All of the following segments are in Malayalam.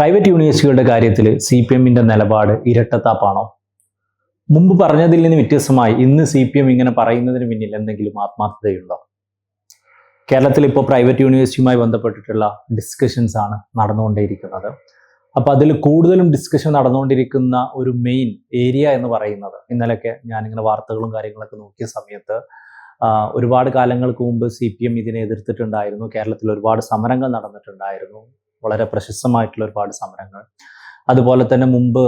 പ്രൈവറ്റ് യൂണിവേഴ്സിറ്റികളുടെ കാര്യത്തിൽ സി പി എമ്മിന്റെ നിലപാട് ഇരട്ടത്താപ്പാണോ? മുമ്പ് പറഞ്ഞതിൽ നിന്ന് വ്യത്യസ്തമായി ഇന്ന് സി പി എം ഇങ്ങനെ പറയുന്നതിന് പിന്നിൽ എന്തെങ്കിലും ആത്മാർത്ഥതയുണ്ടോ? കേരളത്തിൽ ഇപ്പോൾ പ്രൈവറ്റ് യൂണിവേഴ്സിറ്റിയുമായി ബന്ധപ്പെട്ടിട്ടുള്ള ഡിസ്കഷൻസ് ആണ് നടന്നുകൊണ്ടേയിരിക്കുന്നത്. അപ്പോൾ അതിൽ കൂടുതലും ഡിസ്കഷൻ നടന്നുകൊണ്ടിരിക്കുന്ന ഒരു മെയിൻ ഏരിയ എന്ന് പറയുന്നത് ഇന്നലെയൊക്കെ ഞാനിങ്ങനെ വാർത്തകളും കാര്യങ്ങളൊക്കെ നോക്കിയ സമയത്ത് ഒരുപാട് കാലങ്ങൾക്ക് മുമ്പ് സി പി എം ഇതിനെ എതിർത്തിട്ടുണ്ടായിരുന്നു. കേരളത്തിൽ ഒരുപാട് സമരങ്ങൾ നടന്നിട്ടുണ്ടായിരുന്നു. വളരെ പ്രശസ്തമായിട്ടുള്ള ഒരുപാട് സമരങ്ങൾ. അതുപോലെ തന്നെ മുമ്പ്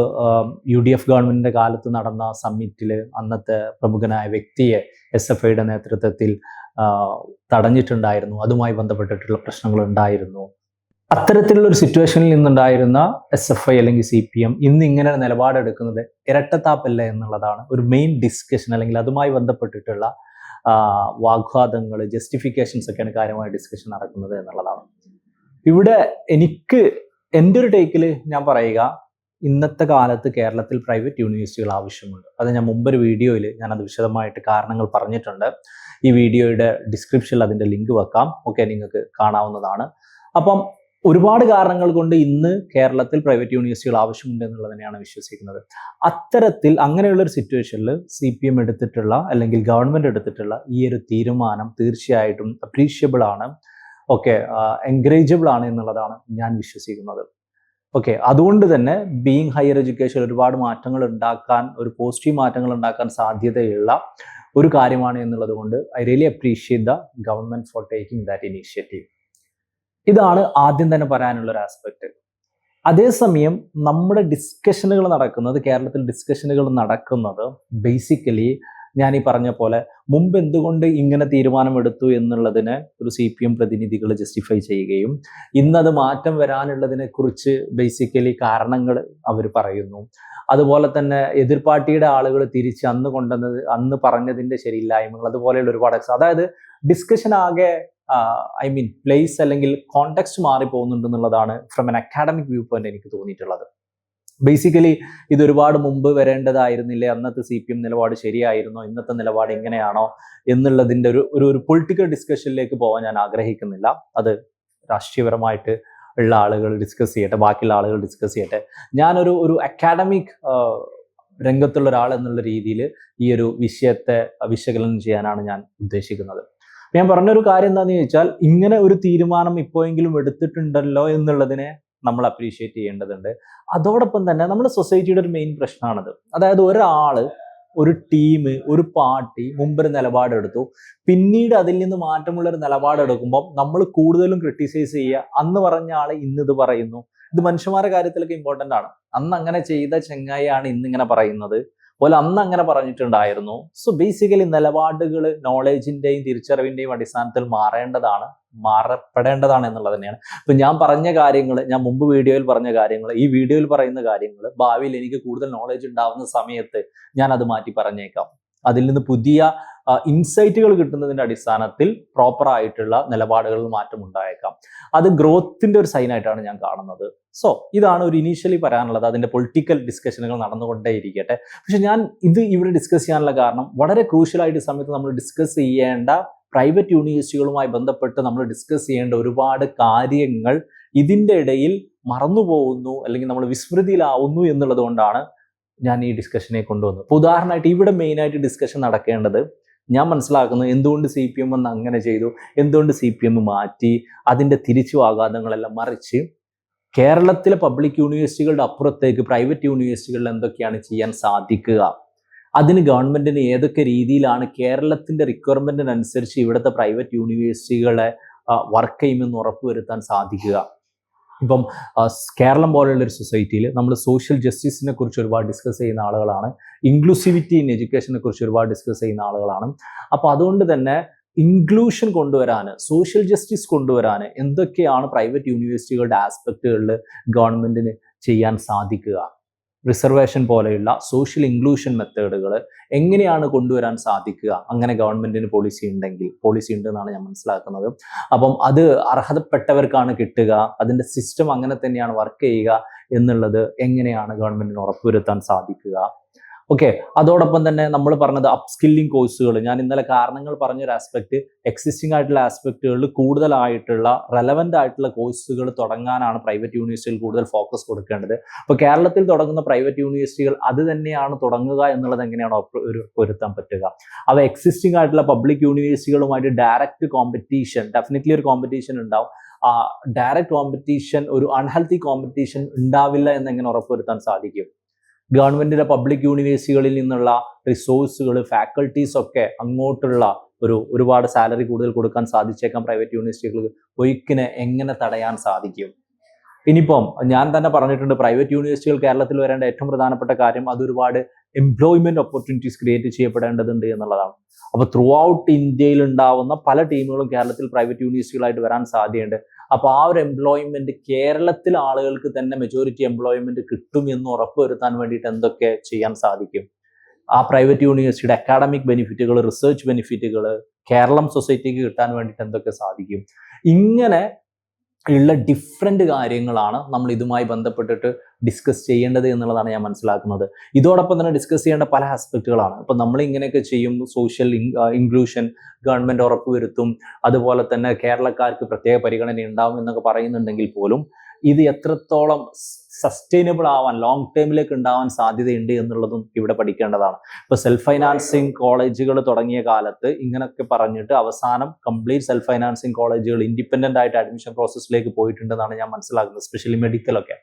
യു ഡി എഫ് ഗവൺമെന്റിന്റെ കാലത്ത് നടന്ന സമ്മിറ്റിൽ അന്നത്തെ പ്രമുഖനായ വ്യക്തിയെ എസ് എഫ് ഐയുടെ നേതൃത്വത്തിൽ തടഞ്ഞിട്ടുണ്ടായിരുന്നു. അതുമായി ബന്ധപ്പെട്ടിട്ടുള്ള പ്രശ്നങ്ങൾ ഉണ്ടായിരുന്നു അത്തരത്തിലുള്ള ഒരു സിറ്റുവേഷനിൽ നിന്നുണ്ടായിരുന്ന എസ് എഫ് ഐ അല്ലെങ്കിൽ സി പി എം ഇന്ന് ഇങ്ങനെ നിലപാടെടുക്കുന്നത് ഇരട്ടത്താപ്പല്ല എന്നുള്ളതാണ് ഒരു മെയിൻ ഡിസ്കഷൻ അല്ലെങ്കിൽ അതുമായി ബന്ധപ്പെട്ടിട്ടുള്ള വാഗ്വാദങ്ങൾ ജസ്റ്റിഫിക്കേഷൻസ് ഒക്കെയാണ് കാര്യമായ ഡിസ്കഷൻ നടക്കുന്നത് എന്നുള്ളതാണ്. ഇവിടെ എനിക്ക് എന്റെ ഒരു ടേക്കിൽ ഞാൻ പറയുക ഇന്നത്തെ കാലത്ത് കേരളത്തിൽ പ്രൈവറ്റ് യൂണിവേഴ്സിറ്റികൾ ആവശ്യമുണ്ട്. അത് ഞാൻ മുമ്പൊരു വീഡിയോയിൽ ഞാൻ അത് വിശദമായിട്ട് കാരണങ്ങൾ പറഞ്ഞിട്ടുണ്ട്. ഈ വീഡിയോയുടെ ഡിസ്ക്രിപ്ഷനിൽ അതിന്റെ ലിങ്ക് വെക്കാം. ഓക്കെ നിങ്ങൾക്ക് കാണാവുന്നതാണ്. അപ്പം ഒരുപാട് കാരണങ്ങൾ കൊണ്ട് ഇന്ന് കേരളത്തിൽ പ്രൈവറ്റ് യൂണിവേഴ്സിറ്റികൾ ആവശ്യമുണ്ട് എന്നുള്ളത് തന്നെയാണ് വിശ്വസിക്കുന്നത്. അത്തരത്തിൽ അങ്ങനെയുള്ള ഒരു സിറ്റുവേഷനിൽ സി പി എം എടുത്തിട്ടുള്ള അല്ലെങ്കിൽ ഗവൺമെന്റ് എടുത്തിട്ടുള്ള ഈ ഒരു തീരുമാനം തീർച്ചയായിട്ടും അപ്രീഷ്യബിൾ ആണ്. ഓക്കെ എൻകറേജബിൾ ആണ് എന്നുള്ളതാണ് ഞാൻ വിശ്വസിക്കുന്നത്. ഓക്കെ അതുകൊണ്ട് തന്നെ ബീങ് ഹയർ എഡ്യൂക്കേഷൻ ഒരുപാട് മാറ്റങ്ങൾ ഉണ്ടാക്കാൻ ഒരു പോസിറ്റീവ് മാറ്റങ്ങൾ ഉണ്ടാക്കാൻ സാധ്യതയുള്ള ഒരു കാര്യമാണ് എന്നുള്ളത് കൊണ്ട് I really appreciate the government for taking that initiative ഇതാണ് ആദ്യം തന്നെ പറയാനുള്ള ഒരു ആസ്പെക്ട് അതേസമയം നമ്മുടെ ഡിസ്കഷനുകൾ നടക്കുന്നത് കേരളത്തിൽ ഡിസ്കഷനുകൾ നടക്കുന്നത് ബേസിക്കലി ഞാൻ ഈ പറഞ്ഞ പോലെ മുമ്പ് എന്തുകൊണ്ട് ഇങ്ങനെ തീരുമാനമെടുത്തു എന്നുള്ളതിന് ഒരു സി പി എം പ്രതിനിധികൾ ജസ്റ്റിഫൈ ചെയ്യുകയും ഇന്നത് മാറ്റം വരാനുള്ളതിനെ കുറിച്ച് ബേസിക്കലി കാരണങ്ങൾ അവർ പറയുന്നു. അതുപോലെ തന്നെ എതിർ പാർട്ടിയുടെ ആളുകൾ തിരിച്ച് അന്ന് കൊണ്ടുവന്നത് അന്ന് പറഞ്ഞതിന്റെ ശരിയില്ലായ്മകൾ അതുപോലെയുള്ള ഒരുപാട് അതായത് ഡിസ്കഷൻ ആകെ ഐ മീൻ പ്ലേസ് അല്ലെങ്കിൽ കോണ്ടെക്സ്റ്റ് മാറി പോകുന്നുണ്ടെന്നുള്ളതാണ് from an academic view point എനിക്ക് തോന്നിയിട്ടുള്ളത്. ബേസിക്കലി ഇത് ഒരുപാട് മുമ്പ് വരേണ്ടതായിരുന്നില്ലേ? അന്നത്തെ സി പി എം നിലപാട് ശരിയായിരുന്നോ? ഇന്നത്തെ നിലപാട് എങ്ങനെയാണോ? എന്നുള്ളതിന്റെ ഒരു ഒരു ഒരു പൊളിറ്റിക്കൽ ഡിസ്കഷനിലേക്ക് പോകാൻ ഞാൻ ആഗ്രഹിക്കുന്നില്ല. അത് രാഷ്ട്രീയപരമായിട്ട് ഉള്ള ആളുകൾ ഡിസ്കസ് ചെയ്യട്ടെ ബാക്കിയുള്ള ആളുകൾ ഡിസ്കസ് ചെയ്യട്ടെ. ഞാനൊരു ഒരു അക്കാഡമിക് രംഗത്തുള്ള ഒരാൾ എന്നുള്ള രീതിയിൽ ഈ ഒരു വിഷയത്തെ വിശകലനം ചെയ്യാനാണ് ഞാൻ ഉദ്ദേശിക്കുന്നത്. ഞാൻ പറഞ്ഞൊരു കാര്യം എന്താണെന്ന് ചോദിച്ചാൽ ഇങ്ങനെ ഒരു തീരുമാനം ഇപ്പോഴെങ്കിലും എടുത്തിട്ടുണ്ടല്ലോ എന്നുള്ളതിനെ നമ്മൾ അപ്രീഷിയേറ്റ് ചെയ്യേണ്ടതുണ്ട്. അതോടൊപ്പം തന്നെ നമ്മുടെ സൊസൈറ്റിയുടെ ഒരു മെയിൻ പ്രശ്നമാണത് അതായത് ഒരാൾ ഒരു ടീം ഒരു പാർട്ടി മുമ്പൊരു നിലപാടെടുത്തു. പിന്നീട് അതിൽ നിന്ന് മാറ്റമുള്ള ഒരു നിലപാടെടുക്കുമ്പോൾ നമ്മൾ കൂടുതലും ക്രിട്ടിസൈസ് ചെയ്യുക. അന്ന് പറഞ്ഞ ആൾ ഇന്ന് ഇത് പറയുന്നു. ഇത് മനുഷ്യന്മാരുടെ കാര്യത്തിലൊക്കെ ഇമ്പോർട്ടന്റ് ആണ്. അന്ന് അങ്ങനെ ചെയ്ത ചെങ്ങായിയാണ് ഇന്നിങ്ങനെ പറയുന്നത്. പോലെ അന്ന് അങ്ങനെ പറഞ്ഞിട്ടുണ്ടായിരുന്നു. സോ ബേസിക്കലി നിലപാടുകൾ നോളേജിന്റെയും തിരിച്ചറിവിന്റെയും അടിസ്ഥാനത്തിൽ മാറേണ്ടതാണ് മാറപ്പെടേണ്ടതാണ് എന്നുള്ളത് തന്നെയാണ്. ഇപ്പം ഞാൻ പറഞ്ഞ കാര്യങ്ങൾ ഞാൻ മുമ്പ് വീഡിയോയിൽ പറഞ്ഞ കാര്യങ്ങൾ ഈ വീഡിയോയിൽ പറയുന്ന കാര്യങ്ങൾ ഭാവിയിൽ എനിക്ക് കൂടുതൽ നോളേജ് ഉണ്ടാവുന്ന സമയത്ത് ഞാൻ അത് മാറ്റി പറഞ്ഞേക്കാം. അതിൽ നിന്ന് പുതിയ ഇൻസൈറ്റുകൾ കിട്ടുന്നതിന്റെ അടിസ്ഥാനത്തിൽ പ്രോപ്പർ ആയിട്ടുള്ള നിലപാടുകളിൽ മാറ്റം ഉണ്ടായേക്കാം. അത് ഗ്രോത്തിന്റെ ഒരു സൈനായിട്ടാണ് ഞാൻ കാണുന്നത്. സോ ഇതാണ് ഒരു ഇനീഷ്യലി പറയാനുള്ളത്. അതിന്റെ പൊളിറ്റിക്കൽ ഡിസ്കഷനുകൾ നടന്നുകൊണ്ടേ ഇരിക്കട്ടെ പക്ഷെ ഞാൻ ഇത് ഇവിടെ ഡിസ്കസ് ചെയ്യാനുള്ള കാരണം വളരെ ക്രൂഷ്യലായിട്ട് സമയത്ത് നമ്മൾ ഡിസ്കസ് ചെയ്യേണ്ട പ്രൈവറ്റ് യൂണിവേഴ്സിറ്റികളുമായി ബന്ധപ്പെട്ട് നമ്മൾ ഡിസ്കസ് ചെയ്യേണ്ട ഒരുപാട് കാര്യങ്ങൾ ഇതിന്റെ ഇടയിൽ മറന്നു പോകുന്നു അല്ലെങ്കിൽ നമ്മൾ വിസ്മൃതിയിലാവുന്നു എന്നുള്ളത് കൊണ്ടാണ് ഞാൻ ഈ ഡിസ്കഷനെ കൊണ്ടുവന്നു. അപ്പോൾ ഉദാഹരണമായിട്ട് ഇവിടെ മെയിനായിട്ട് ഡിസ്കഷൻ നടക്കേണ്ടത് ഞാൻ മനസ്സിലാക്കുന്നത് എന്തുകൊണ്ട് സി പി എം ഒന്ന് അങ്ങനെ ചെയ്തു എന്തുകൊണ്ട് സി പി എം മാറ്റി അതിന്റെ തിരിച്ചു ആഘാതങ്ങളെല്ലാം മറിച്ച് കേരളത്തിലെ പബ്ലിക് യൂണിവേഴ്സിറ്റികളുടെ അപ്പുറത്തേക്ക് പ്രൈവറ്റ് യൂണിവേഴ്സിറ്റികളിൽ എന്തൊക്കെയാണ് ചെയ്യാൻ സാധിക്കുക? അതിന് ഗവൺമെന്റിന് ഏതൊക്കെ രീതിയിലാണ് കേരളത്തിന്റെ റിക്വയർമെന്റിനനുസരിച്ച് ഇവിടുത്തെ പ്രൈവറ്റ് യൂണിവേഴ്സിറ്റികളെ വർക്ക് ചെയ്യുമെന്ന് ഉറപ്പുവരുത്താൻ സാധിക്കുക? ഇപ്പം കേരളം പോലെയുള്ള ഒരു സൊസൈറ്റിയിൽ നമ്മൾ സോഷ്യൽ ജസ്റ്റിസിനെ കുറിച്ച് ഒരുപാട് ഡിസ്കസ് ചെയ്യുന്ന ആളുകളാണ്. ഇൻക്ലൂസിവിറ്റി ഇൻ എഡ്യൂക്കേഷനെ കുറിച്ച് ഒരുപാട് ഡിസ്കസ് ചെയ്യുന്ന ആളുകളാണ്. അപ്പോൾ അതുകൊണ്ട് തന്നെ ഇൻക്ലൂഷൻ കൊണ്ടുവരാൻ സോഷ്യൽ ജസ്റ്റിസ് കൊണ്ടുവരാൻ എന്തൊക്കെയാണ് പ്രൈവറ്റ് യൂണിവേഴ്സിറ്റികളുടെ ആസ്പെക്റ്റുകളിൽ ഗവൺമെന്റിന് ചെയ്യാൻ സാധിക്കുക? റിസർവേഷൻ പോലെയുള്ള സോഷ്യൽ ഇൻക്ലൂഷൻ മെത്തേഡുകൾ എങ്ങനെയാണ് കൊണ്ടുവരാൻ സാധിക്കുക? അങ്ങനെ ഗവൺമെന്റിന് പോളിസി ഉണ്ടെങ്കിൽ പോളിസി ഉണ്ട് എന്നാണ് ഞാൻ മനസ്സിലാക്കുന്നത്. അപ്പം അത് അർഹതപ്പെട്ടവർക്കാണ് കിട്ടുക അതിന്റെ സിസ്റ്റം അങ്ങനെ തന്നെയാണ് വർക്ക് ചെയ്യുക എന്നുള്ളത് എങ്ങനെയാണ് ഗവൺമെന്റിന് ഉറപ്പുവരുത്താൻ സാധിക്കുക? ഓക്കെ അതോടൊപ്പം തന്നെ നമ്മൾ പറഞ്ഞത് അപ്സ്കില്ലിംഗ് കോഴ്സുകൾ ഞാൻ ഇന്നലെ കാരണങ്ങൾ പറഞ്ഞൊരു ആസ്പെക്ട് എക്സിസ്റ്റിംഗ് ആയിട്ടുള്ള ആസ്പെക്റ്റുകളിൽ കൂടുതലായിട്ടുള്ള റെലവന്റ് ആയിട്ടുള്ള കോഴ്സുകൾ തുടങ്ങാനാണ് പ്രൈവറ്റ് യൂണിവേഴ്സിറ്റികൾ കൂടുതൽ ഫോക്കസ് കൊടുക്കേണ്ടത്. അപ്പോൾ കേരളത്തിൽ തുടങ്ങുന്ന പ്രൈവറ്റ് യൂണിവേഴ്സിറ്റികൾ അത് തന്നെയാണ് തുടങ്ങുക എന്നുള്ളത് എങ്ങനെയാണ് ഒരു പൊരുത്താൻ പറ്റുക? അവ എക്സിസ്റ്റിംഗ് ആയിട്ടുള്ള പബ്ലിക് യൂണിവേഴ്സിറ്റികളുമായിട്ട് ഡയറക്റ്റ് കോമ്പറ്റീഷൻ ഡെഫിനറ്റ്ലി ഒരു കോമ്പറ്റീഷൻ ഉണ്ടാവും. ഡയറക്റ്റ് കോമ്പറ്റീഷൻ ഒരു അൺഹെൽത്തി കോമ്പറ്റീഷൻ ഉണ്ടാവില്ല എന്നെങ്ങനെ ഉറപ്പുവരുത്താൻ സാധിക്കും? ഗവൺമെന്റിന്റെ പബ്ലിക് യൂണിവേഴ്സിറ്റികളിൽ നിന്നുള്ള റിസോഴ്സുകൾ ഫാക്കൽറ്റീസ് ഒക്കെ അങ്ങോട്ടുള്ള ഒരു ഒരുപാട് സാലറി കൂടുതൽ കൊടുക്കാൻ സാധിച്ചേക്കാം പ്രൈവറ്റ് യൂണിവേഴ്സിറ്റികൾ ഒഴുക്കിനെ എങ്ങനെ തടയാൻ സാധിക്കും? ഇനിയിപ്പം ഞാൻ തന്നെ പറഞ്ഞിട്ടുണ്ട് പ്രൈവറ്റ് യൂണിവേഴ്സിറ്റികൾ കേരളത്തിൽ വരേണ്ട ഏറ്റവും പ്രധാനപ്പെട്ട കാര്യം അത് ഒരുപാട് എംപ്ലോയ്മെന്റ് ഓപ്പർച്യൂണിറ്റീസ് ക്രിയേറ്റ് ചെയ്യപ്പെടേണ്ടതുണ്ട് എന്നുള്ളതാണ്. അപ്പോൾ ത്രൂ ഔട്ട് ഇന്ത്യയിൽ ഉണ്ടാവുന്ന പല ടീമുകളും കേരളത്തിൽ പ്രൈവറ്റ് യൂണിവേഴ്സിറ്റികളായിട്ട് വരാൻ സാധ്യതയുണ്ട്. അപ്പോൾ ആ ഒരു എംപ്ലോയ്മെന്റ് കേരളത്തിൽ ആളുകൾക്ക് തന്നെ മെജോറിറ്റി എംപ്ലോയ്മെന്റ് കിട്ടും എന്ന് ഉറപ്പുവരുത്താൻ വേണ്ടിയിട്ട് എന്തൊക്കെ ചെയ്യാൻ സാധിക്കും? ആ പ്രൈവറ്റ് യൂണിവേഴ്സിറ്റിയുടെ അക്കാഡമിക് ബെനിഫിറ്റുകൾ റിസർച്ച് ബെനിഫിറ്റുകൾ കേരളം സൊസൈറ്റിക്ക് കിട്ടാൻ വേണ്ടിയിട്ട് എന്തൊക്കെ സാധിക്കും? ഇങ്ങനെ ഉള്ള ഡിഫറെന്റ് കാര്യങ്ങളാണ് നമ്മൾ ഇതുമായി ബന്ധപ്പെട്ടിട്ട് ഡിസ്കസ് ചെയ്യേണ്ടത് എന്നുള്ളതാണ് ഞാൻ മനസ്സിലാക്കുന്നത്. ഇതോടൊപ്പം തന്നെ ഡിസ്കസ് ചെയ്യേണ്ട പല ആസ്പെക്റ്റുകളാണ് ഇപ്പം നമ്മൾ ഇങ്ങനെയൊക്കെ ചെയ്യും സോഷ്യൽ ഇൻക്ലൂഷൻ ഗവൺമെന്റ് ഉറപ്പുവരുത്തും അതുപോലെ തന്നെ കേരളക്കാർക്ക് പ്രത്യേക പരിഗണന ഉണ്ടാവും എന്നൊക്കെ പറയുന്നുണ്ടെങ്കിൽ പോലും ഇത് എത്രത്തോളം സസ്റ്റൈനബിൾ ആവാൻ ലോങ് ടേമിലേക്ക് ഉണ്ടാവാൻ സാധ്യതയുണ്ട് എന്നുള്ളതും ഇവിടെ പഠിക്കേണ്ടതാണ്. ഇപ്പൊ സെൽഫ് ഫൈനാൻസിങ് കോളേജുകൾ തുടങ്ങിയ കാലത്ത് ഇങ്ങനെയൊക്കെ പറഞ്ഞിട്ട് അവസാനം കംപ്ലീറ്റ് സെൽഫ് ഫൈനാൻസിങ് കോളേജുകൾ ഇൻഡിപെൻഡന്റ് ആയിട്ട് അഡ്മിഷൻ പ്രോസസ്സിലേക്ക് പോയിട്ടുണ്ടെന്നാണ് ഞാൻ മനസ്സിലാക്കുന്നത് സ്പെഷ്യലി മെഡിക്കലൊക്കെ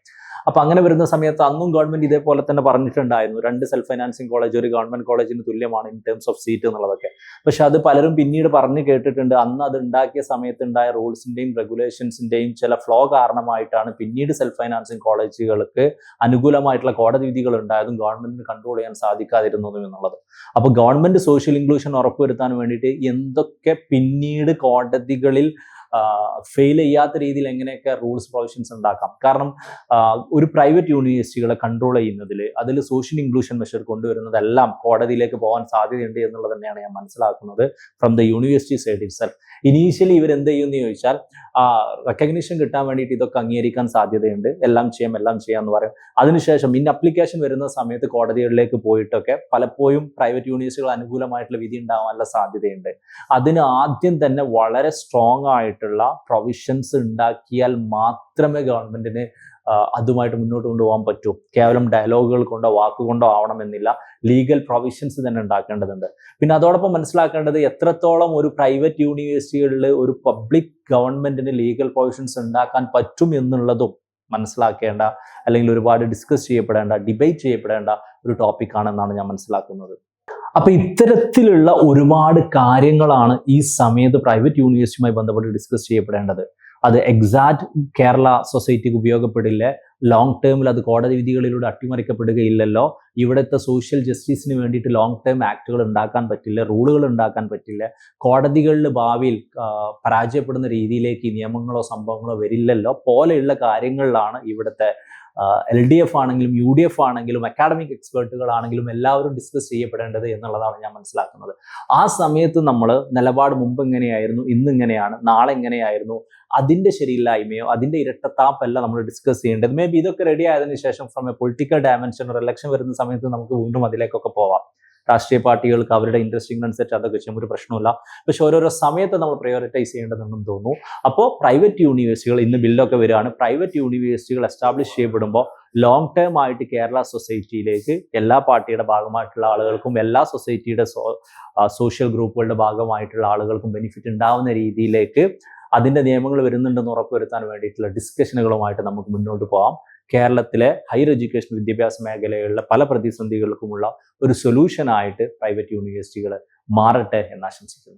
അപ്പൊ അങ്ങനെ വരുന്ന സമയത്ത് അന്നും ഗവൺമെന്റ് ഇതേപോലെ തന്നെ പറഞ്ഞിട്ടുണ്ടായിരുന്നു രണ്ട് സെൽഫ് ഫൈനാൻസിങ് കോളേജ് ഒരു ഗവൺമെന്റ് കോളേജിന് തുല്യമാണ് ഇൻ ടേംസ് ഓഫ് സീറ്റ് എന്നുള്ളതൊക്കെ. പക്ഷെ അത് പലരും പിന്നീട് പറഞ്ഞു കേട്ടിട്ടുണ്ട് അന്ന് അത് ഉണ്ടാക്കിയ സമയത്ത് ഉണ്ടായ റൂൾസിന്റെയും റെഗുലേഷൻസിന്റെയും ചില ഫ്ലോ കാരണമായിട്ടാണ് പിന്നീട് സെൽഫ് ഫൈനാൻസിങ് കോളേജുകൾക്ക് അനുകൂലമായിട്ടുള്ള കോടതി വിധികൾ ഉണ്ടായതും ഗവൺമെന്റിന് കൺട്രോൾ ചെയ്യാൻ സാധിക്കാതിരുന്നതും എന്നുള്ളത്. അപ്പോൾ ഗവൺമെന്റ് സോഷ്യൽ ഇൻക്ലൂഷൻ ഉറപ്പുവരുത്താൻ വേണ്ടിയിട്ട് എന്തൊക്കെ പിന്നീട് കോടതികളിൽ ഫെയിൽ ചെയ്യാത്ത രീതിയിൽ എങ്ങനെയൊക്കെ റൂൾസ് പ്രൊവിഷൻസ് ഉണ്ടാക്കാം. കാരണം ഒരു പ്രൈവറ്റ് യൂണിവേഴ്സിറ്റികളെ കൺട്രോൾ ചെയ്യുന്നതിൽ അതിൽ സോഷ്യൽ ഇൻക്ലൂഷൻ മെഷർ കൊണ്ടുവരുന്നതെല്ലാം കോടതിയിലേക്ക് പോകാൻ സാധ്യതയുണ്ട് എന്നുള്ളത് തന്നെയാണ് ഞാൻ മനസ്സിലാക്കുന്നത് from the university side it initially ഇവർ എന്ത് ചെയ്യുമെന്ന് ചോദിച്ചാൽ റെക്കഗ്നീഷൻ കിട്ടാൻ വേണ്ടിയിട്ട് ഇതൊക്കെ അംഗീകരിക്കാൻ സാധ്യതയുണ്ട്. എല്ലാം ചെയ്യാം എല്ലാം ചെയ്യാം എന്ന് പറയും. അതിനുശേഷം ഇൻ അപ്ലിക്കേഷൻ വരുന്ന സമയത്ത് കോടതികളിലേക്ക് പോയിട്ടൊക്കെ പലപ്പോഴും പ്രൈവറ്റ് യൂണിവേഴ്സിറ്റികൾ അനുകൂലമായിട്ടുള്ള വിധി ഉണ്ടാവാനുള്ള സാധ്യതയുണ്ട്. അതിന് ആദ്യം തന്നെ വളരെ സ്ട്രോങ് ആയിട്ടുള്ള പ്രൊവിഷൻസ് ഉണ്ടാക്കിയാൽ മാത്രമേ ഗവൺമെന്റിന് അതുമായിട്ട് മുന്നോട്ട് കൊണ്ടുപോകാൻ പറ്റൂ. കേവലം ഡയലോഗുകൾ കൊണ്ടോ വാക്കുകൊണ്ടോ ആവണമെന്നില്ല. ലീഗൽ പ്രൊവിഷൻസ് തന്നെ ഉണ്ടാക്കേണ്ടതുണ്ട്. പിന്നെ അതോടൊപ്പം മനസ്സിലാക്കേണ്ടത് എത്രത്തോളം ഒരു പ്രൈവറ്റ് യൂണിവേഴ്സിറ്റികളിൽ ഒരു പബ്ലിക് ഗവൺമെന്റിന് ലീഗൽ പ്രൊവിഷൻസ് ഉണ്ടാക്കാൻ പറ്റും എന്നുള്ളതും മനസ്സിലാക്കേണ്ട അല്ലെങ്കിൽ ഒരുപാട് ഡിസ്കസ് ചെയ്യപ്പെടേണ്ട ഡിബേറ്റ് ചെയ്യപ്പെടേണ്ട ഒരു ടോപ്പിക്കാണെന്നാണ് ഞാൻ മനസ്സിലാക്കുന്നത്. അപ്പൊ ഇത്തരത്തിലുള്ള ഒരുപാട് കാര്യങ്ങളാണ് ഈ സമയത്ത് പ്രൈവറ്റ് യൂണിവേഴ്സിറ്റിയുമായി ബന്ധപ്പെട്ട് ഡിസ്കസ് ചെയ്യപ്പെടേണ്ടത്. അത് എക്സാക്ട് കേരള സൊസൈറ്റിക്ക് ഉപയോഗപ്പെടില്ല. ലോങ് ടേമിൽ അത് കോടതി വിധികളിലൂടെ അട്ടിമറിക്കപ്പെടുകയില്ലല്ലോ. ഇവിടുത്തെ സോഷ്യൽ ജസ്റ്റിസിന് വേണ്ടിയിട്ട് ലോങ് ടേം ആക്ടുകൾ ഉണ്ടാക്കാൻ പറ്റില്ല റൂളുകൾ ഉണ്ടാക്കാൻ പറ്റില്ല. കോടതികളിൽ ഭാവിയിൽ പരാജയപ്പെടുന്ന രീതിയിലേക്ക് നിയമങ്ങളോ സംഭവങ്ങളോ വരില്ലല്ലോ. പോലെയുള്ള കാര്യങ്ങളിലാണ് ഇവിടുത്തെ എൽ ഡി എഫ് ആണെങ്കിലും യു ഡി എഫ് ആണെങ്കിലും അക്കാഡമിക് എക്സ്പേർട്ടുകളാണെങ്കിലും എല്ലാവരും ഡിസ്കസ് ചെയ്യപ്പെടേണ്ടത് എന്നുള്ളതാണ് ഞാൻ മനസ്സിലാക്കുന്നത്. ആ സമയത്ത് നമ്മൾ നിലപാട് മുമ്പ് എങ്ങനെയായിരുന്നു ഇന്ന് ഇങ്ങനെയാണ് നാളെ എങ്ങനെയായിരുന്നു അതിന്റെ ശരിയില്ലായ്മയോ അതിന്റെ ഇരട്ടത്താപ്പല്ല നമ്മൾ ഡിസ്കസ് ചെയ്യേണ്ടത്. മേ ബി ഇതൊക്കെ റെഡി ആയതിനു ശേഷം ഫ്രം എ പൊളിറ്റിക്കൽ ഡയമെൻഷൻ ഒരു ഇലക്ഷൻ വരുന്ന സമയത്ത് നമുക്ക് വീണ്ടും അതിലേക്കൊക്കെ പോവാം. രാഷ്ട്രീയ പാർട്ടികൾക്ക് അവരുടെ ഇൻട്രസ്റ്റിംഗ് അനുസരിച്ച് അതൊക്കെ ചെയ്യും ഒരു പ്രശ്നമില്ല പക്ഷെ ഓരോരോ സമയത്ത് നമ്മൾ പ്രയോറിറ്റൈസ് ചെയ്യേണ്ടതെന്നും തോന്നുന്നു. അപ്പോൾ പ്രൈവറ്റ് യൂണിവേഴ്സിറ്റികൾ ഇന്ന് ബില്ലൊക്കെ വരികയാണ്. പ്രൈവറ്റ് യൂണിവേഴ്സിറ്റികൾ എസ്റ്റാബ്ലിഷ് ചെയ്യപ്പെടുമ്പോൾ ലോങ് ടേം ആയിട്ട് കേരള സൊസൈറ്റിയിലേക്ക് എല്ലാ പാർട്ടിയുടെ ഭാഗമായിട്ടുള്ള ആളുകൾക്കും എല്ലാ സൊസൈറ്റിയുടെ സോഷ്യൽ ഗ്രൂപ്പുകളുടെ ഭാഗമായിട്ടുള്ള ആളുകൾക്കും ബെനിഫിറ്റ് ഉണ്ടാവുന്ന രീതിയിലേക്ക് അതിന്റെ നിയമങ്ങൾ വരുന്നുണ്ടെന്ന് ഉറപ്പുവരുത്താൻ വേണ്ടിയിട്ടുള്ള ഡിസ്കഷനുകളുമായിട്ട് നമുക്ക് മുന്നോട്ട് പോകാം. കേരളത്തിലെ ഹയർ എഡ്യൂക്കേഷൻ വിദ്യാഭ്യാസ മേഖലകളിലെ പല പ്രതിസന്ധികൾക്കുമുള്ള ഒരു സൊല്യൂഷനായിട്ട് പ്രൈവറ്റ് യൂണിവേഴ്സിറ്റികൾ മാറട്ടെ എന്ന് ആശംസിക്കുന്നു.